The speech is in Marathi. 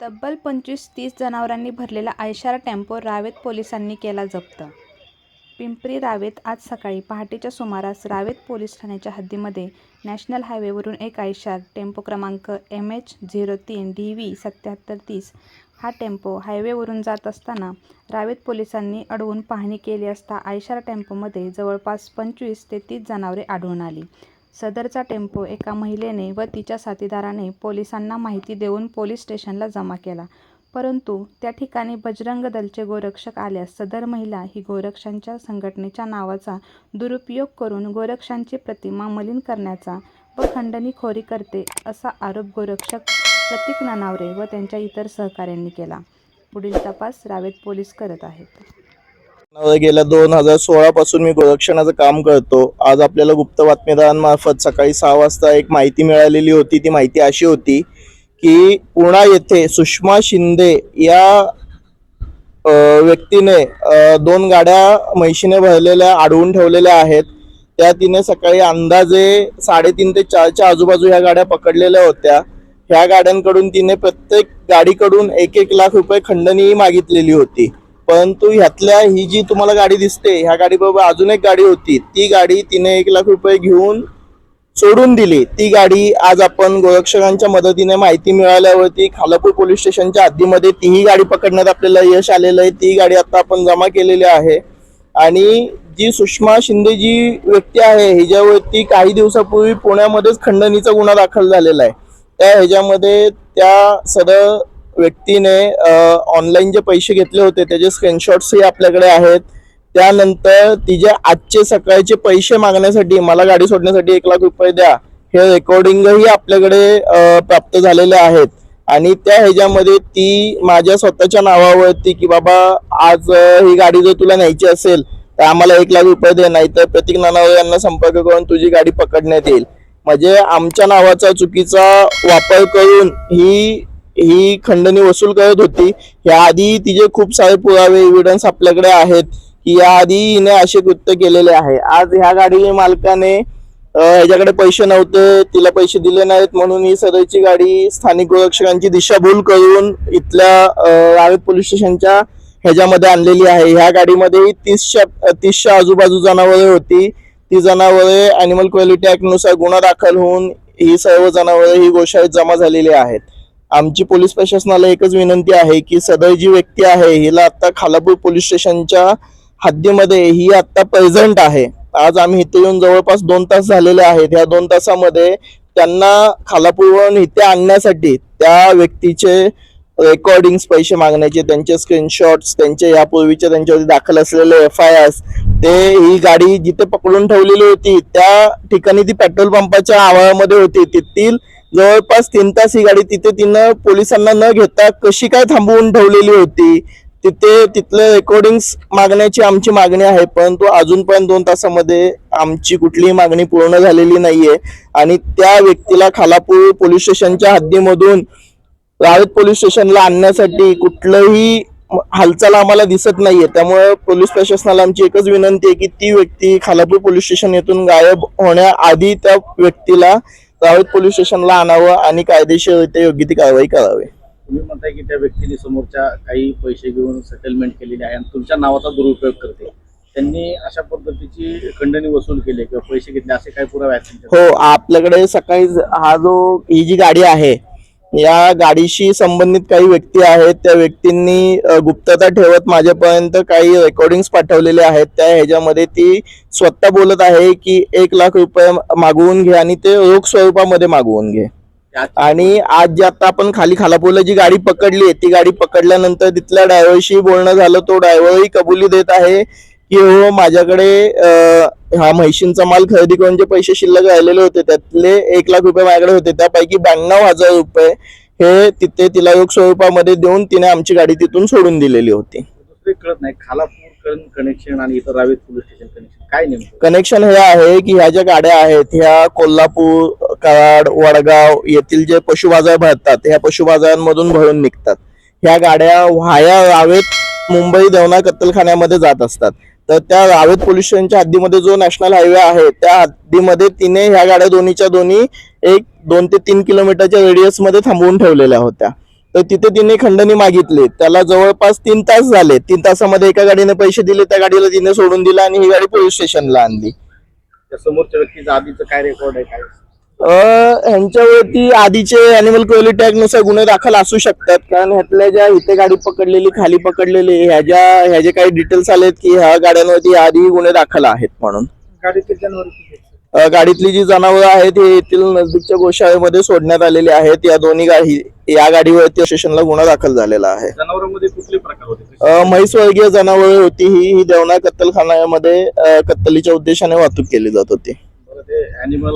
तब्बल पंचवीस तीस जनावरांनी भरलेला आयशार टेम्पो रावेत पोलिसांनी केला जप्त. पिंपरी रावेत आज सकाळी पहाटेच्या सुमारास रावेत पोलीस ठाण्याच्या हद्दीमध्ये नॅशनल हायवेवरून एक आयशार टेम्पो क्रमांक एम एच झिरो तीन डी व्ही सत्याहत्तर तीस हा टेम्पो हायवेवरून जात असताना रावेत पोलिसांनी अडवून पाहणी केली असता आयशार टेम्पोमध्ये जवळपास पंचवीस ते तीस जनावरे आढळून आली. सदरचा टेम्पो एका महिलेने व तिच्या साथीदाराने पोलिसांना माहिती देऊन पोलीस स्टेशनला जमा केला. परंतु त्या ठिकाणी बजरंग दलचे गोरक्षक आल्यास सदर महिला ही गोरक्षांच्या संघटनेच्या नावाचा दुरुपयोग करून गोरक्षांची प्रतिमा मलिन करण्याचा व खंडणीखोरी करते असा आरोप गोरक्षक प्रतीक ननावरे व त्यांच्या इतर सहकाऱ्यांनी केला. पुढील तपास रावेत पोलीस करत आहेत. गेल्या दोन हजार सोळा पासून मी गोरक्षणाचं काम करतो. आज आपल्याला गुप्त बातमीदारांमार्फत सकाळी सहा वाजता एक माहिती मिळालेली होती. ती माहिती अशी होती की पुणा येथे सुषमा शिंदे या व्यक्तीने दोन गाड्या म्हैशीने भरलेल्या अडवून ठेवलेल्या आहेत. त्या तिने सकाळी अंदाजे साडेतीन ते चारच्या आजूबाजू ह्या गाड्या पकडलेल्या होत्या. ह्या गाड्यांकडून तिने प्रत्येक गाडीकडून एक एक लाख रुपये खंडणी मागितलेली होती. परंतु ह्यातल्या ही जी तुम्हाला गाडी दिसते ह्या गाडीबरोबर अजून एक गाडी होती. ती गाडी तिने एक लाख रुपये घेऊन सोडून दिली. ती गाडी आज आपण गोरक्षकांच्या मदतीने माहिती मिळाल्यावरती खालापूर पोलीस स्टेशनच्या हद्दीमध्ये तीही गाडी पकडण्यात आपल्याला यश आलेलं आहे. ती गाडी आता आपण जमा केलेली आहे. आणि जी सुषमा शिंदे जी व्यक्ती आहे हिच्यावरती काही दिवसापूर्वी पुण्यामध्येच खंडणीचा गुन्हा दाखल झालेला आहे. त्या ह्याच्यामध्ये त्या सदर व्यक्तीने ऑनलाईन जे पैसे घेतले होते त्याचे स्क्रीनशॉट्सही आपल्याकडे आहेत. त्यानंतर तिचे आजचे सकाळचे पैसे मागण्यासाठी मला गाडी सोडण्यासाठी एक लाख रुपये द्या. हे रेकॉर्डिंगही आपल्याकडे प्राप्त झालेले आहेत. आणि त्या ह्याच्यामध्ये ती माझ्या स्वतःच्या नावावरती की बाबा आज ही गाडी जर तुला न्यायची असेल तर आम्हाला एक लाख रुपये दे नाही तर प्रतीक नानावर यांना संपर्क करून तुझी गाडी पकडण्यात येईल. म्हणजे आमच्या नावाचा चुकीचा वापर करून ही ही खंडणी वसूल करत होती. याआधी तिचे खूप सारे पुरावे एव्हिडन्स आपल्याकडे आहेत. की याआधी हिने असे कृत्य केलेले आहे. आज ह्या गाडी मालकाने ह्याच्याकडे पैसे नव्हते तिला पैसे दिले नाहीत म्हणून ही सदरची गाडी स्थानिक गोरक्षकांची दिशाभूल करून इथल्या रावेत पोलीस स्टेशनच्या ह्याच्यामध्ये आणलेली आहे. ह्या गाडीमध्ये तीसच्या तीसच्या आजूबाजू जनावरे होती. ती जनावरे अॅनिमल क्वालिटी ऍक्टनुसार गुन्हा दाखल होऊन ही सर्व जनावरे ही गोशाळेत जमा झालेली आहेत. आमची पोलीस प्रशासनाला एकच विनंती आहे की सदर जी व्यक्ती आहे हिला आता खालापूर पोलीस स्टेशनच्या हद्दीमध्ये ही आता प्रेझेंट आहे. आज आम्ही इथे येऊन जवळपास दोन तास झालेले आहेत. ह्या दोन तासामध्ये त्यांना खालापूरवरून इथे आणण्यासाठी त्या व्यक्तीचे रेकॉर्डिंग्स पैसे मागण्याचे त्यांचे स्क्रीनशॉट्स त्यांचे यापूर्वीचे त्यांच्यावरती दाखल असलेले एफ आय आर ते ही गाडी जिथे पकडून ठेवलेली होती त्या ठिकाणी ती पेट्रोल पंपाच्या आवारामध्ये होती. तेथील जवळपास तीन तास ही गाडी तिथे तिनं पोलिसांना न घेता कशी काय थांबवून ठेवलेली होती तिथे तिथले रेकॉर्डिंग्स मागण्याची आमची मागणी आहे परंतु अजूनपर्यंत दोन तासामध्ये आमची कुठलीही मागणी पूर्ण झालेली नाहीये. आणि त्या व्यक्तीला खालापूर पोलीस स्टेशनच्या हद्दीमधून रावेत पोलीस स्टेशनला आणण्यासाठी कुठलंही हालचाल आम्हाला दिसत नाहीये. त्यामुळे पोलीस प्रशासनाला आमची एकच विनंती आहे की ती व्यक्ती खालापूर पोलीस स्टेशन येथून गायब होण्याआधी त्या व्यक्तीला रावेत पोलीस स्टेशनला आणावं आणि कायदेशीररित्या योग्य ती कारवाई करावी तुम्ही म्हणताय की त्या व्यक्तीने समोरच्या काही पैसे घेऊन सेटलमेंट केलेली आहे आणि तुमच्या नावाचा दुरुपयोग करते त्यांनी अशा पद्धतीची खंडणी वसूल केली किंवा पैसे घेतले असे काही पुरावे आहेत? हो आपल्याकडे सकाळी हा जो ही जी गाडी आहे या गाडीशी संबंधित काही व्यक्ती आहेत त्या व्यक्तींनी गुप्तता ठेवत माझ्यापर्यंत काही रेकॉर्डिंग्स पाठवलेले आहेत. त्या ह्याच्यामध्ये ती स्वतः बोलत आहे की एक लाख रुपये मागवून घे आणि ते रोख स्वरूपामध्ये मागवून घे. आणि आज जे आता आपण खाली खालापूरला जी गाडी पकडली ती गाडी पकडल्यानंतर तिथल्या ड्रायव्हरशी बोलणं झालं तो ड्रायव्हरही कबुली देत आहे की हो माझ्याकडे हा म्हैशींचा माल खरेदी करून जे पैसे शिल्लक राहिलेले होते त्यातले एक लाख रुपये माझ्याकडे होते. त्यापैकी ब्याण्णव हजार रुपये हे तिथे तिला योग स्वरूपामध्ये देऊन तिने आमची गाडी तिथून सोडून दिलेली होती. दुसरे कळत नाही खालापूर कनेक्शन आणि इतर रावेत पोलीस स्टेशन कनेक्शन काय नेमकं? कनेक्शन हे आहे की ह्या ज्या गाड्या आहेत ह्या कोल्हापूर कराड वडगाव येथील जे पशु बाजार भरतात ह्या पशु बाजारांमधून भरून निघतात. ह्या गाड्या व्हाया रावेत मुंबई देवना कत्तलखान्यामध्ये जात असतात. तर त्या रावेत पोलीस स्टेशनच्या हद्दीमध्ये जो नॅशनल हायवे आहे त्या हद्दीमध्ये तिने ह्या गाड्या दोन्हीच्या दोन्ही एक दोन ते तीन किलोमीटरच्या रेडियसमध्ये थांबवून ठेवलेल्या होत्या. तर तिथे तिने खंडणी मागितली. त्याला जवळपास तीन तास झाले. तीन तासामध्ये एका गाडीने पैसे दिले त्या गाडीला तिने सोडून दिला आणि ही गाडी पोलीस स्टेशनला आणली. समोरच्या व्यक्तीचा आधीचं काय रेकॉर्ड आहे काय? ह्यांच्यावरती आधीचे अॅनिमल क्रुएलिटी ऍक्टनुसार गुन्हे दाखल असू शकतात. कारण ह्यातल्या ज्या इथे गाडी पकडलेली खाली पकडलेली ह्या ज्या ह्या जे काही डिटेल्स आलेत की ह्या गाड्यांवरती आधी गुन्हे दाखल आहेत म्हणून. गाडीतील जी जनावरं आहेत ही येथील नजदीकच्या गोशाळेमध्ये सोडण्यात आलेली आहेत. या दोन्ही गाडी या गाडीवरती स्टेशनला गुन्हा दाखल झालेला आहे. जनावरांमध्ये कुठले प्रकार होते? अ, म्हैसवर्गीय जनावरे होती ही ही देवना कत्तलखान्यामध्ये अ, कत्तलीच्या उद्देशाने वाहतूक केली जात होती.